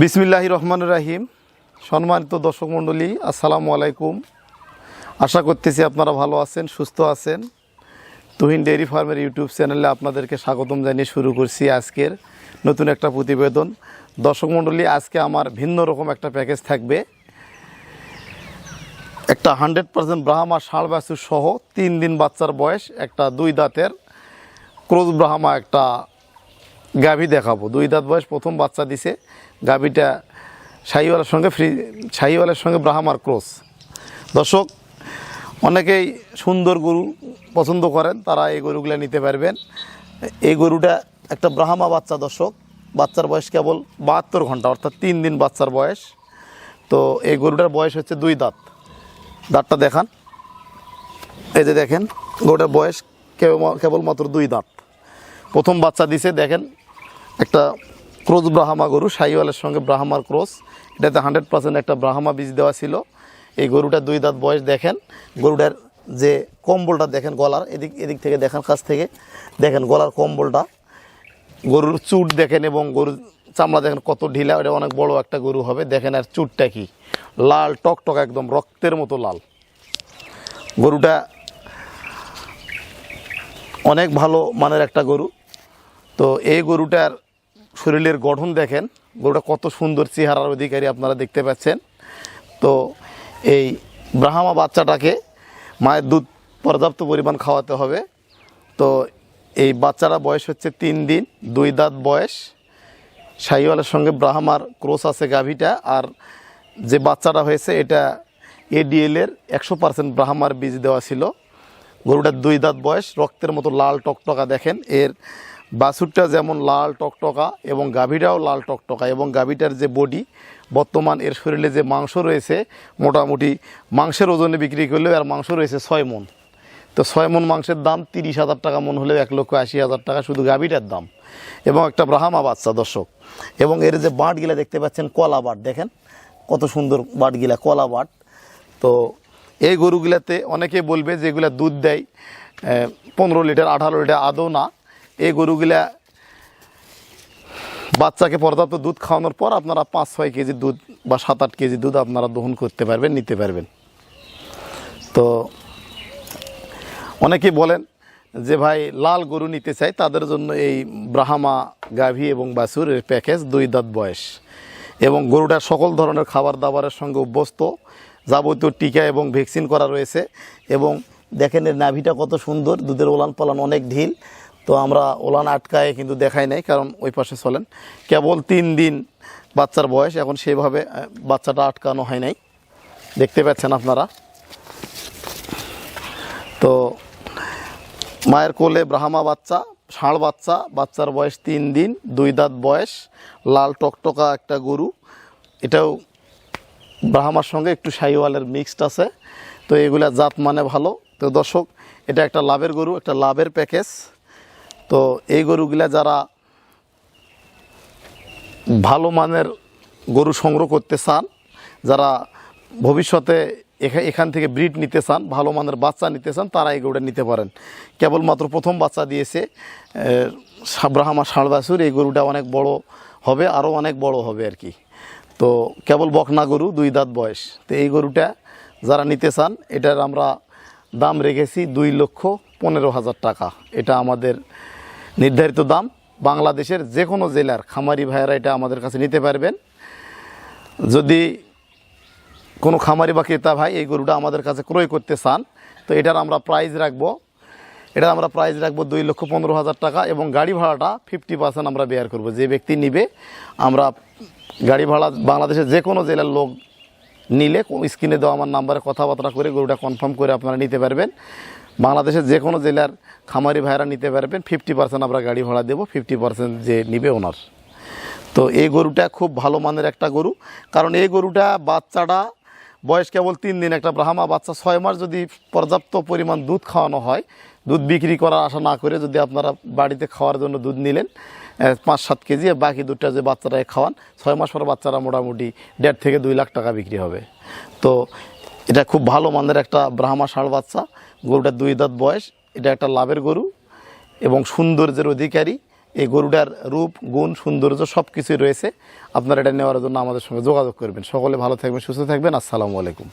বিসমিল্লাহ রহমান রাহিম। সম্মানিত দর্শক মণ্ডলী, আসসালামু আলাইকুম। আশা করতেছি আপনারা ভালো আছেন, সুস্থ আছেন। তুহিন ডেয়ারি ফার্মের ইউটিউব চ্যানেলে আপনাদেরকে স্বাগতম জানিয়ে শুরু করছি আজকের নতুন একটা প্রতিবেদন। দর্শক মণ্ডলী, আজকে আমার ভিন্ন রকম একটা প্যাকেজ থাকবে। একটা হান্ড্রেড পার্সেন্ট ব্রাহ্মা ষাঁড় বাছুর সহ তিন দিন বাচ্চার বয়স, একটা দুই দাঁতের ক্রোজ ব্রাহ্মা, একটা গাভী দেখাবো। দুই দাঁত বয়স, প্রথম বাচ্চা দিছে। গাভীটা শাহিওয়ালের সঙ্গে ফ্রি শাহিওয়ালের সঙ্গে ব্রাহ্মার ক্রস দর্শক, অনেকেই সুন্দর গরু পছন্দ করেন, তারা এই গরুগুলো নিতে পারবেন। এই গরুটা একটা ব্রাহ্মা বাচ্চা, দর্শক। বাচ্চার বয়স কেবল বাহাত্তর ঘণ্টা, অর্থাৎ তিন দিন বাচ্চার বয়স। তো এই গরুটার বয়স হচ্ছে দুই দাঁত। দাঁতটা দেখান। এই যে দেখেন, গরুটার বয়স কেবল কেবলমাত্র দুই দাঁত। প্রথম বাচ্চা দিছে, দেখেন একটা ক্রোজ ব্রাহ্মা গরু, সাইওয়ালের সঙ্গে ব্রাহ্মার ক্রোস এটাতে হান্ড্রেড পার্সেন্ট একটা ব্রাহ্মা বীজ দেওয়া ছিল। এই গরুটার দুই দাঁত বয়স দেখেন। গরুটার যে কম্বলটা দেখেন গলার, এদিক এদিক থেকে দেখেন, কাছ থেকে দেখেন গলার কম্বলটা। গরুর চুট দেখেন এবং গরুর চামড়া দেখেন কত ঢিলা, এটা অনেক বড় একটা গরু হবে। দেখেন আর চুটটা কি। লাল, টকটক একদম, রক্তের মতো লাল। গরুটা অনেক ভালো মানের একটা গরু। তো এই গরুটার শরীরের গঠন দেখেন, গরুটা কত সুন্দর চেহারার অধিকারী আপনারা দেখতে পাচ্ছেন। তো এই ব্রাহ্মা বাচ্চাটাকে মায়ের দুধ পর্যাপ্ত পরিমাণ খাওয়াতে হবে। তো এই বাচ্চারা বয়স হচ্ছে তিন দিন, দুই দাঁত বয়স। শাহিওয়ালের সঙ্গে ব্রাহ্মার ক্রোস আছে গাভীটা, আর যে বাচ্চাটা হয়েছে, এটা এডিএলের একশো পার্সেন্ট ব্রাহ্মার বীজ দেওয়া ছিল। গরুটার দুই দাঁত বয়স, রক্তের মতো লাল টকটকা দেখেন, এর বাছুরটা যেমন লাল টকটকা এবং গাভীটাও লাল টকটকা এবং গাভীটার যে বডি, বর্তমান এর শরীরে যে মাংস রয়েছে, মোটামুটি মাংসের ওজনে বিক্রি করলেও এর মাংস রয়েছে ছয় মন। তো ছয় মন মাংসের দাম তিরিশ হাজার টাকা, মন হলেও এক লক্ষ আশি হাজার টাকা শুধু গাভীটার দাম এবং একটা ব্রাহ্মা বাচ্চা, দর্শক। এবং এর যে বাঁটগুলা দেখতে পাচ্ছেন, কলা বাট, দেখেন কত সুন্দর বাটগুলা, কলা বাট। তো এই গরুগুলাতে অনেকে বলবে যেগুলা দুধ দেয় পনেরো লিটার, আঠারো লিটার, আদৌ না। এই গরুগুলা বাচ্চাকে পর্যাপ্ত দুধ খাওয়ানোর পর আপনারা পাঁচ, ছয় কেজি দুধ বা সাত, আট কেজি দুধ আপনারা দহন করতে পারবেন, নিতে পারবেন। তো অনেকে বলেন যে ভাই, লাল গরু নিতে চাই, তাদের জন্য এই ব্রাহ্মা, গাভী এবং এর প্যাকেজ দুই দাঁত বয়স। এবং গরুটার সকল ধরনের খাবার দাবারের সঙ্গে অভ্যস্ত, যাবতীয় টিকা এবং ভ্যাকসিন করা রয়েছে। এবং দেখেন এর নাভিটা কত সুন্দর, দুধের ওলান পালান অনেক ঢিল। তো আমরা ওলান আটকায় কিন্তু দেখাই নাই, কারণ ওই পাশে চলেন। কেবল তিন দিন বাচ্চার বয়স, এখন সেভাবে বাচ্চাটা আটকানো হয় নাই। দেখতে পাচ্ছেন আপনারা। তো মায়ের কোলে ব্রাহ্মা বাচ্চা, ষাঁড় বাচ্চা, বাচ্চার বয়স তিন দিন, দুই দাঁত বয়স, লাল টকটকা একটা গরু। এটাও ব্রাহ্মার সঙ্গে একটু শাহিওয়ালের মিক্সড আছে। তো এগুলা জাত মানে ভালো। তো দর্শক, এটা একটা লাভের গরু, একটা লাভের প্যাকেজ। তো এই গরুগুলা যারা ভালো মানের গরু সংগ্রহ করতে চান, যারা ভবিষ্যতে এখা- এখান থেকে ব্রিড নিতে চান, ভালো মানের বাচ্চা নিতে চান, তারা এই গরুটা নিতে পারেন। কেবলমাত্র প্রথম বাচ্চা দিয়েছে ব্রাহ্মা ষাঁড় বাছুর এই গরুটা অনেক বড় হবে আরও অনেক বড় হবে আর কি। তো কেবল বকনা গরু, দুই দাঁত বয়স। তো এই গরুটা যারা নিতে চান, এটার আমরা দাম রেখেছি দুই লক্ষ পনেরো হাজার টাকা। এটা আমাদের নির্ধারিত দাম বাংলাদেশের যে কোনো জেলার খামারি ভাইয়েরা এটা আমাদের কাছে নিতে পারবেন। যদি কোনো খামারি বা ক্রেতা ভাই এই গরুটা আমাদের কাছে ক্রয় করতে চান, তো এটার আমরা প্রাইস রাখব। এটা আমরা প্রাইস রাখব দুই লক্ষ পনেরো হাজার টাকা এবং গাড়ি ভাড়াটা ফিফটি পার্সেন্ট আমরা বেয়ার করব। যে ব্যক্তি নিবে, আমরা গাড়ি ভাড়া বাংলাদেশের যে কোনো জেলার লোক নিলে, স্ক্রিনে দেওয়া আমার নাম্বারে কথাবার্তা করে গরুটা কনফার্ম করে আপনারা নিতে পারবেন। বাংলাদেশের যে কোনো জেলার খামারি ভাইরা নিতে পারবেন। ফিফটি পার্সেন্ট আমরা গাড়ি ভাড়া দেবো ফিফটি পার্সেন্ট যে নিবে ওনার। তো এই গরুটা খুব ভালো মানের একটা গরু। কারণ এই গরুটা বাচ্চাটা বয়স কেবল তিন দিন, একটা ব্রাহ্মা বাচ্চা ছয় মাস যদি পর্যাপ্ত পরিমাণ দুধ খাওয়ানো হয়, দুধ বিক্রি করার আশা না করে যদি আপনারা বাড়িতে খাওয়ার জন্য দুধ নিলেন পাঁচ সাত কেজি, আর বাকি দুধটা যে বাচ্চাটাকে খাওয়ান, ছয় মাস পর বাচ্চারা মোটামুটি দেড় থেকে দুই লাখ টাকা বিক্রি হবে। তো এটা খুব ভালো মানের একটা ব্রাহ্মা ষাঁড় বাচ্চা। গরুটার দুই দাঁত বয়স, এটা একটা লাভের গরু এবং সৌন্দর্যের অধিকারী। এই গরুটার রূপ, গুণ, সৌন্দর্য সব কিছুই রয়েছে। আপনারা এটা নেওয়ার জন্য আমাদের সঙ্গে যোগাযোগ করবেন। সকলে ভালো থাকবেন, সুস্থ থাকবেন। আসসালামু আলাইকুম।